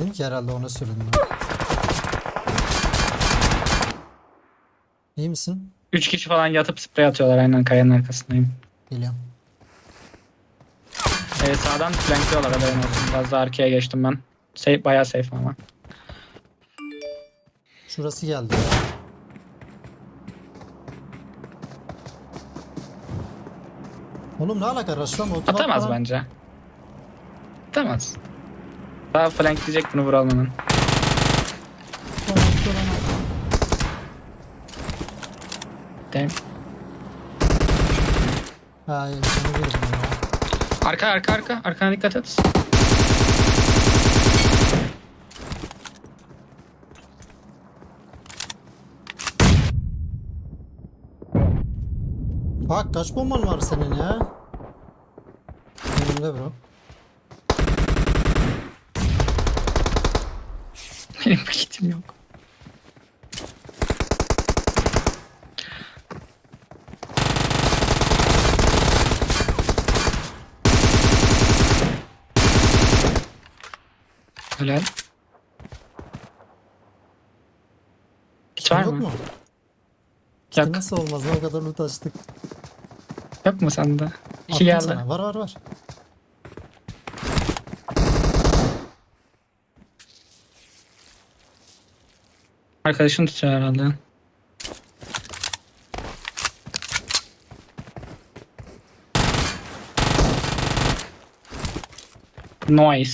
Dedim ki herhalde ona süründüm. İyi misin? 3 kişi falan yatıp sprey atıyorlar aynen kayanın arkasındayım. Geliyorum. Ee, sağdan flankliyorlar haberin olsun. Biraz daha arkaya geçtim ben. Safe, bayağı safe ama. Şurası geldi ya. Oğlum ne alaka otomat Atamaz bence. Atamaz. Daha flankleyecek bunu vuralmanın. falan- Damn. Ha canı girdim ya. Arka arka arka. Arkana dikkat et. Bak kaç bomban var senin ya? Önümde bro. Benim paketim yok. Helal. Hiç var Yok mı? İşte Yok. nasıl olmaz o kadar loot açtık. Yok mu sende? İki Attım geldi. sana. Var var var. Arkadaşın tutuyor herhalde. Noise.